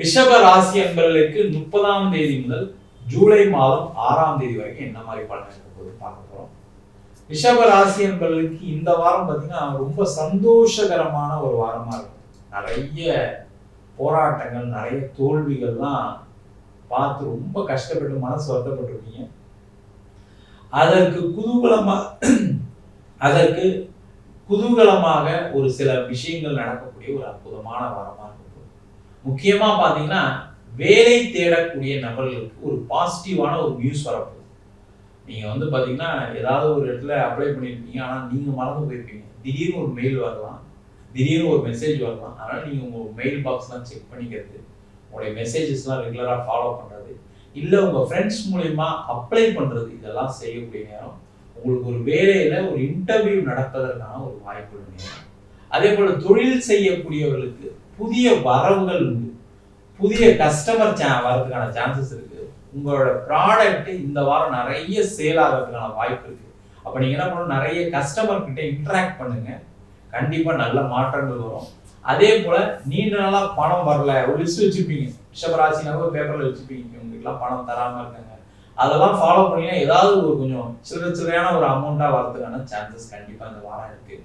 ரிஷப ராசி என்பவர்களுக்கு முப்பதாம் தேதி முதல் ஜூலை மாதம் ஆறாம் தேதி வரைக்கும் என்ன மாதிரி பலன் இருக்க போகுது பார்க்க போறோம். ரிஷப ராசி என்பவர்களுக்கு இந்த வாரம் பார்த்தீங்கன்னா ரொம்ப சந்தோஷகரமான ஒரு வாரமா இருக்கும். நிறைய போராட்டங்கள் நிறைய தோல்விகள்லாம் பார்த்து ரொம்ப கஷ்டப்பட்டு மனசு வருத்தப்பட்டிருக்கீங்க அதற்கு குதூகலமா அதற்கு குதூகலமாக ஒரு சில விஷயங்கள் நடக்கக்கூடிய ஒரு அற்புதமான வாரமா இருக்கும். முக்கியமாக பார்த்தீங்கன்னா வேலை தேடக்கூடிய நபர்களுக்கு ஒரு பாசிட்டிவான ஒரு நியூஸ் வரப்போகுது. நீங்கள் வந்து பார்த்தீங்கன்னா ஏதாவது ஒரு இடத்துல அப்ளை பண்ணியிருப்பீங்க ஆனால் நீங்கள் மறந்து போயிருப்பீங்க. திடீர்னு ஒரு மெயில் வரலாம். திடீர்னு ஒரு மெசேஜ் வரலாம். அதனால் நீங்கள் உங்கள் மெயில் பாக்ஸ்லாம் செக் பண்ணிக்கிறது உங்களுடைய மெசேஜஸ்லாம் ரெகுலராக ஃபாலோ பண்ணுறது இல்லை உங்கள் ஃப்ரெண்ட்ஸ் மூலயமா அப்ளை பண்ணுறது இதெல்லாம் செய்யக்கூடிய நேரம் உங்களுக்கு ஒரு வேலையில் ஒரு இன்டர்வியூ நடப்பதற்கான ஒரு வாய்ப்பு நேரம் அதே போல் தொழில் செய்யக்கூடியவர்களுக்கு புதிய வரவுகள் உண்டு. புதிய கஸ்டமர் சே வரதுக்கான சான்சஸ் இருக்கு. உங்களோட ப்ராடக்ட் இந்த வாரம் நிறைய சேல் ஆகிறதுக்கான வாய்ப்பு இருக்கு. அப்போ நீங்க என்ன பண்ணணும்? நிறைய கஸ்டமர் கிட்ட இன்ட்ராக்ட் பண்ணுங்க. கண்டிப்பாக நல்ல மாற்றங்கள் வரும். அதே போல நீண்ட நாளாக பணம் வரல. ஒரு லிஸ்ட் வச்சுருப்பீங்க. ரிஷபராசினாக ஒரு பேப்பர்ல வச்சுருப்பீங்க. உங்களுக்குலாம் பணம் தராமல் இருக்காங்க. அதெல்லாம் ஃபாலோ பண்ணீங்கன்னா ஏதாவது ஒரு கொஞ்சம் சிறு சிறையான ஒரு அமௌண்ட்டாக வரதுக்கான சான்சஸ் கண்டிப்பாக இந்த வாரம் இருக்குது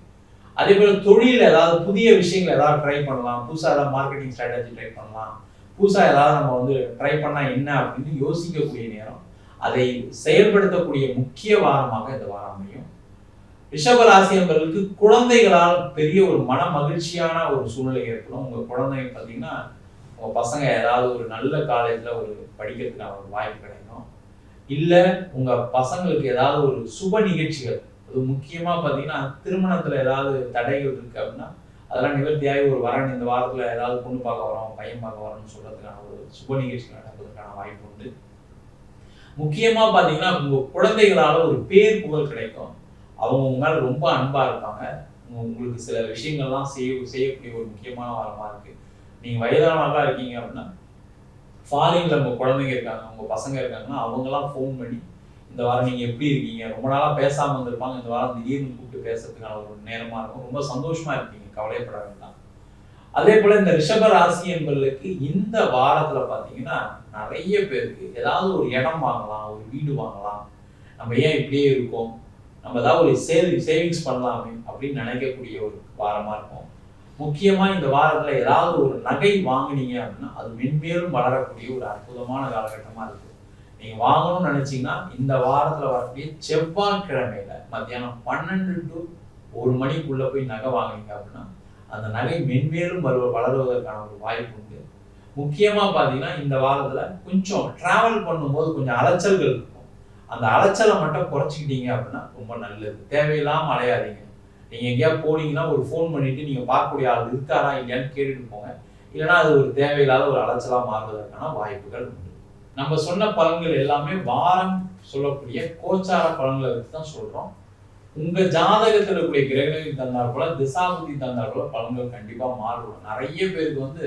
அதே போல தொழில் ஏதாவது புதிய விஷயங்கள் ஏதாவது ட்ரை பண்ணலாம். புதுசாக ஏதாவது மார்க்கெட்டிங் ஸ்ட்ராட்டஜி ட்ரை பண்ணலாம். புதுசாக ஏதாவது நம்ம வந்து ட்ரை பண்ணால் என்ன அப்படின்னு யோசிக்கக்கூடிய நேரம் அதை செயல்படுத்தக்கூடிய முக்கிய வாரமாக இந்த வாரம் அமையும். ரிஷபராசி என்பவர்களுக்கு குழந்தைகளால் பெரிய ஒரு மன மகிழ்ச்சியான ஒரு சூழ்நிலை ஏற்படும். உங்கள் குழந்தைங்க பார்த்தீங்கன்னா உங்கள் பசங்க ஏதாவது ஒரு நல்ல காலேஜில் ஒரு படிக்கிறதுக்கான ஒரு வாய்ப்பு கிடைக்கும். இல்லை உங்கள் பசங்களுக்கு ஏதாவது ஒரு சுப நிகழ்ச்சிகள் முக்கியமாக முக்கியமா திருமணத்தில் திருமணத்துல ஏதாவது தடைகள் இருக்கு அப்படின்னா அதெல்லாம் நிவர்த்தியாகி ஒரு வரன் இந்த வாரத்துல ஏதாவது பொண்ணு பார்க்க வரோம் பையன் பார்க்க வரோம்னு சொல்றதுக்கான ஒரு சுப நிகழ்ச்சி நடப்பதற்கான வாய்ப்பு உண்டு. முக்கியமா பார்த்தீங்கன்னா உங்க குழந்தைகளால ஒரு பேர் புகழ் கிடைக்கும். அவங்க உங்க மேல ரொம்ப அன்பா இருப்பாங்க. உங்களுக்கு சில விஷயங்கள்லாம் செய்ய செய்யக்கூடிய ஒரு முக்கியமான வாரமா இருக்கு. நீங்க வயதானவர்களாக இருக்கீங்க அப்படின்னா ஃபாரின்ல உங்கள் குழந்தைங்க இருக்காங்க உங்கள் பசங்க இருக்காங்கன்னா அவங்கெல்லாம் ஃபோன் பண்ணி இந்த வாரம் நீங்க எப்படி இருக்கீங்க? ரொம்ப நாளா பேசாம வந்திருப்பாங்க இந்த வாரம் திடீர்னு கூப்பிட்டு பேசுறதுக்கான ஒரு நேரமா இருக்கும். ரொம்ப சந்தோஷமா இருப்பீங்க. கவலைப்பட வேண்டாம் அதே போல இந்த ரிஷப ராசி என்பவர்களுக்கு இந்த வாரத்துல பாத்தீங்கன்னா நிறைய பேருக்கு ஏதாவது ஒரு இடம் வாங்கலாம் ஒரு வீடு வாங்கலாம். நம்ம ஏன் இப்படியே இருக்கோம்? நம்ம ஏதாவது ஒரு சேவிங் சேவிங்ஸ் பண்ணலாமே அப்படின்னு நினைக்கக்கூடிய ஒரு வாரமா இருக்கும். முக்கியமா இந்த வாரத்துல ஏதாவது ஒரு நகை வாங்குனீங்க அப்படின்னா அது மென்மேலும் வளரக்கூடிய ஒரு அற்புதமான காலகட்டமா இருக்குது நீங்க வாங்கணும்னு நினைச்சீங்கன்னா இந்த வாரத்துல வரக்கூடிய செவ்வாய்க்கிழமையில மத்தியானம் பன்னெண்டு டு ஒரு மணிக்குள்ள போய் நகை வாங்குனீங்க அப்படின்னா அந்த நகை மென்மேலும் வரு வளருவதற்கான ஒரு வாய்ப்பு உண்டு. முக்கியமா பாத்தீங்கன்னா இந்த வாரத்துல கொஞ்சம் டிராவல் பண்ணும்போது கொஞ்சம் அலைச்சல்கள் இருக்கும். அந்த அலைச்சலை மட்டும் குறைச்சிக்கிட்டீங்க அப்படின்னா ரொம்ப நல்லது. தேவையில்லாம அலையாதீங்க. நீங்க எங்கேயா போனீங்கன்னா ஒரு ஃபோன் பண்ணிட்டு நீங்க பார்க்கக்கூடிய ஆள் இருக்காரா இல்லையான்னு கேட்டுட்டு போங்க. இல்லைன்னா அது ஒரு தேவையில்லாத ஒரு அலைச்சலா மாறுவதற்கான வாய்ப்புகள் உண்டு. நம்ம சொன்ன பலன்கள் எல்லாமே வாரம் சொல்லக்கூடிய கோச்சார பலன்களை வச்சு தான் சொல்றோம். உங்க ஜாதகத்தில் இருக்கக்கூடிய கிரகங்கள் தந்தால் போல திசாபுத்தி தந்தால் போல பலன்கள் கண்டிப்பா மாறுவோம் நிறைய பேருக்கு வந்து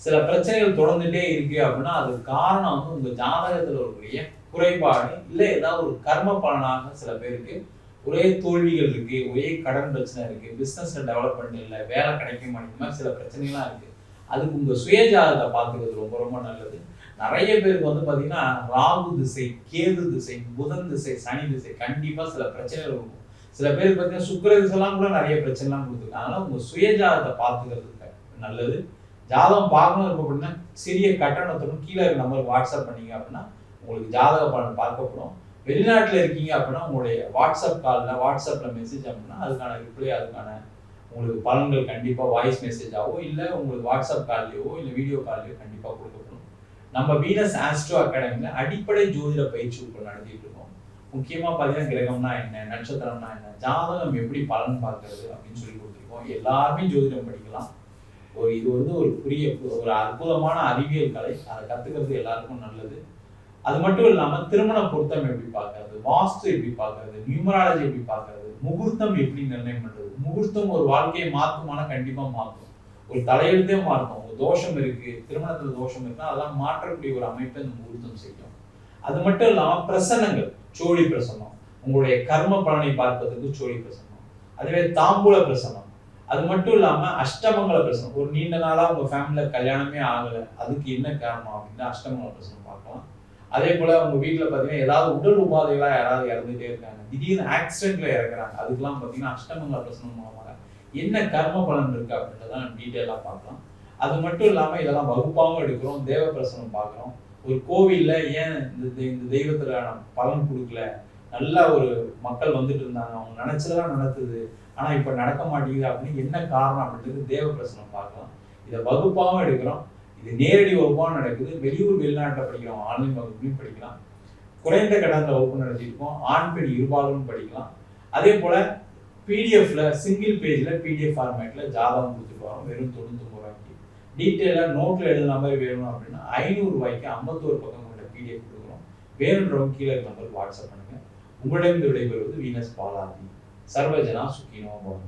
சில பிரச்சனைகள் தொடர்ந்துட்டே இருக்கு அப்படின்னா அதுக்கு காரணம் வந்து உங்க ஜாதகத்துல இருக்கக்கூடிய குறைபாடு இல்ல ஏதாவது ஒரு கர்ம பலனாக சில பேருக்கு ஒரே தோல்விகள் இருக்கு ஒரே கடன் பிரச்சனை இருக்கு பிசினஸ்ல டெவலப்மெண்ட் இல்லை வேலை கிடைக்க மாட்டேங்குது மாதிரி சில பிரச்சனைகள்லாம் இருக்கு. அதுக்கு உங்க சுயஜாதத்தை பார்த்துக்கிறது ரொம்ப ரொம்ப நல்லது. நிறைய பேருக்கு வந்து பார்த்தீங்கன்னா ராகு திசை கேது திசை புதன் திசை சனி திசை கண்டிப்பாக சில பிரச்சனைகள் இருக்கும். சில பேருக்கு பார்த்தீங்கன்னா சுக்கர திசைலாம் கூட நிறைய பிரச்சனைலாம் கொடுத்துருக்கு. அதனால உங்கள் சுயஜாதத்தை பார்த்துக்கிறது நல்லது. ஜாதகம் பார்க்கணும் இருக்கும் அப்படின்னா சிறிய கட்டணத்துடன் கீழே இருக்க நம்பர் வாட்ஸ்அப் பண்ணீங்க அப்படின்னா உங்களுக்கு ஜாதக பலன் பார்க்கப்படும் வெளிநாட்டில் இருக்கீங்க அப்படின்னா உங்களுடைய வாட்ஸ்அப் காலில் வாட்ஸ்அப்பில் மெசேஜ் அப்படின்னா அதுக்கான ரிப்ளை அதுக்கான உங்களுக்கு பலன்கள் கண்டிப்பாக வாய்ஸ் மெசேஜாவோ இல்லை உங்களுக்கு வாட்ஸ்அப் கால்லையோ இல்லை வீடியோ கால்லையோ கண்டிப்பாக கொடுக்கப்படும் நம்ம வீனஸ் ஆஸ்ட்ரோ அகாடமியில் அடிப்படை ஜோதிட பயிற்சி வகுப்பு நடத்திட்டு இருக்கோம். முக்கியமாக பார்த்தீங்கன்னா கிரகம்னா என்ன நட்சத்திரம்னா என்ன ஜாதகம் எப்படி பலன் பார்க்கறது அப்படின்னு சொல்லி கொடுத்துருக்கோம். எல்லாருமே ஜோதிடம் படிக்கலாம். ஒரு இது வந்து ஒரு புரிய ஒரு அற்புதமான அறிவியல் கலை. அதை கத்துக்கிறது எல்லாருக்கும் நல்லது. அது மட்டும் இல்லாம திருமண பொருத்தம் எப்படி பார்க்கறது வாஸ்து எப்படி பார்க்கறது நியூமராலஜி எப்படி பார்க்கறது முகூர்த்தம் எப்படி நிர்ணயம் பண்றது முகூர்த்தம் ஒரு வாழ்க்கையை மாற்றுமானா கண்டிப்பா மாற்றும். ஒரு தலையெழுத்தே மாறணும். ஒரு தோஷம் இருக்கு திருமணத்துல தோஷம் இருக்குன்னா அதெல்லாம் மாற்றக்கூடிய ஒரு அமைப்பை இந்த முகூர்த்தம் செய்யும் அது மட்டும் இல்லாம பிரசன்னங்கள் சோழி பிரசன்னம். உங்களுடைய கர்ம பலனை பார்ப்பதற்கு சோழி பிரசன்னம். அதுவே தாம்பூல பிரசன்னம். அது மட்டும் இல்லாம அஷ்டமங்கல பிரசனம் ஒரு நீண்ட நாளா உங்க ஃபேமிலில கல்யாணமே ஆகல. அதுக்கு என்ன காரணம் அப்படின்னா அஷ்டமங்கல பிரசனம் பார்க்கலாம். அதே போல உங்க வீட்டுல பாத்தீங்கன்னா ஏதாவது உடல் உபாதைகளா யாராவது இறந்துட்டே இருக்காங்க. திடீர்னு ஆக்சிடென்ட்ல இறக்குறாங்க. அதுக்கெல்லாம் பாத்தீங்கன்னா அஷ்டமங்கல பிரசனம் மூலமா என்ன கர்ம பலன் இருக்கு அப்படின்றதான் டீட்டெயிலாக பார்க்கலாம். அது மட்டும் இல்லாமல் இதெல்லாம் வகுப்பாகவும் எடுக்கிறோம் தேவ பிரசனம் பார்க்குறோம். ஒரு கோவிலில் ஏன் இந்த தெ- இந்த தெய்வத்துக்கான பலன் கொடுக்கல? நல்லா ஒரு மக்கள் வந்துட்டு இருந்தாங்க. அவங்க நினச்சதெல்லாம் நடத்துது ஆனால் இப்போ நடக்க மாட்டேங்குது அப்படின்னு என்ன காரணம் அப்படின்றது தேவ பிரசனம் பார்க்கலாம். இதை வகுப்பாகவும் எடுக்கிறோம். இது நேரடி வகுப்பாகவும் நடக்குது. வெளியூர் வெளிநாட்டில் படிக்கிறோம் ஆன்லைன் வகுப்புலையும் படிக்கலாம். குறைந்த கடந்த வகுப்பு நடத்தியிருக்கோம். ஆண் பெண் இருபாலும் படிக்கலாம். அதே போல் பிடிஎஃப்ல சிங்கிள் பேஜில் பிடிஎஃப் ஃபார்மேட்டில் ஜாதகம் கொடுத்துட்டு போகிறோம் வெறும் தொண்ணூத்தொம்பது ரூபாய்க்கு. டீட்டெயிலாக நோட்டில் எழுதுன மாதிரி வேணும் அப்படின்னா ஐநூறு ரூபாய்க்கு ஐம்பத்தோரு பக்கம் கொண்ட பிடிஎஃப் கொடுக்குறோம். வேணுன்றவங்க கீழே இருக்க நம்பருக்கு வாட்ஸ்அப் பண்ணுங்கள் உங்களிடம் விடைபெறுவது வீனஸ் பாலாதி சர்வஜனா சுக்கினோ பவன்.